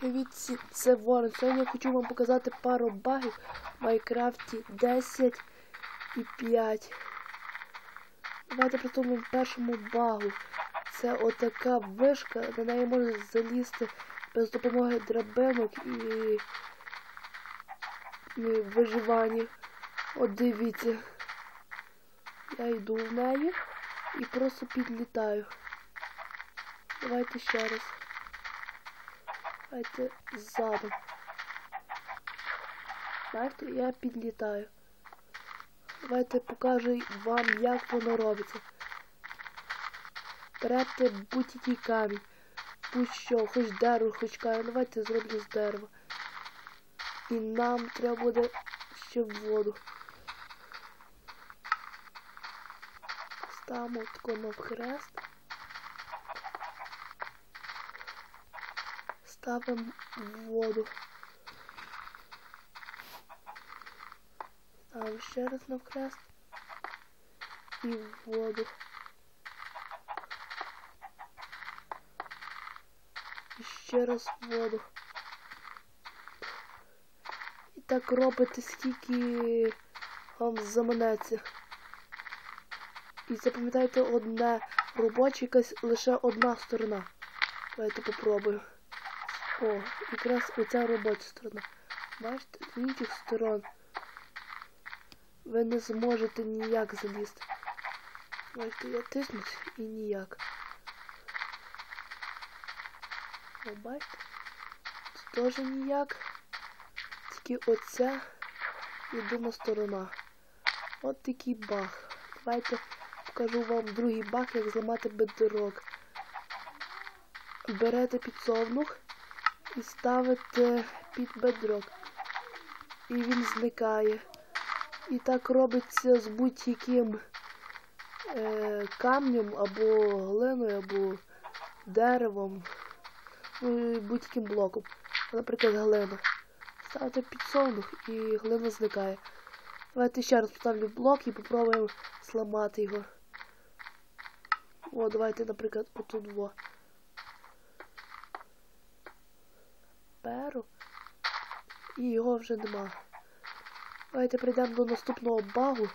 Привіт, це Ворон. Сьогодні я хочу вам показати пару багів в Майнкрафті 10 і 5. Давайте притомимо першому багу. Це отака вишка, на неї можна залізти без допомоги драбинок і, і виживання. От дивіться. Я йду в неї і просто підлітаю. Давайте ще раз. Давайте ззаду. Бачите, я підлітаю. Давайте покажу вам, як воно робиться. Берете будь-який камінь. Будь-що, хоч дерево, хоч камінь. Давайте зроблю з дерева. І нам треба буде ще воду. Ставимо тако навхрест. Ставимо воду. Ставимо ще раз навкрест. І воду. І раз воду. І так робите, скільки вам заманеться. І запам'ятайте одне робоче якась лише одна сторона. Давайте попробую. О, якраз оця робоча сторона. Бачите, з інших сторон ви не зможете ніяк залізти. Бачите, я тиснусь і ніяк. О, бачите? Це теж ніяк. Тільки оця єдина сторона. От такий баг. Давайте покажу вам другий баг, як зламати бедерок. Берете підсовнух і ставите під бедрок. І він зникає. І так робиться з будь-яким е, камнем або глиною, або деревом, ну, будь-яким блоком. Наприклад, глина. Ставите підсовнух і глина зникає. Давайте ще раз поставлю блок і попробуємо зламати його. О, давайте, наприклад, отут во. Перу. І його вже нема. Давайте прийдемо до наступного багу.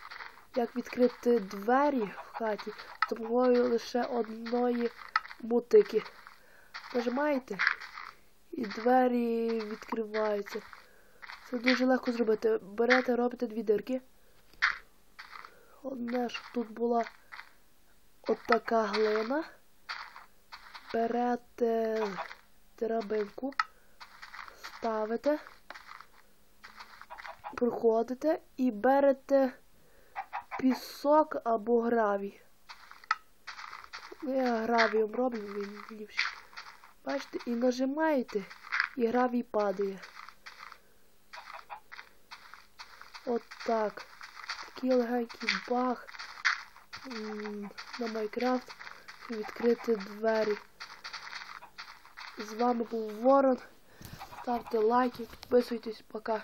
Як відкрити двері в хаті з допомогою лише одної мотики. Нажимаєте і двері відкриваються. Це дуже легко зробити. Берете, робите дві дирки. Одне, щоб тут була отака глина. Берете драбинку, ставите, проходите і берете пісок або гравій. Ну, я гравієм роблю, він ліпший. Бачите, і нажимаєте, і гравій падає. От так. Такий легенький баг на Майнкрафт і відкрити двері. З вами був Ворон. Ставте лайки, підписуйтесь, пока.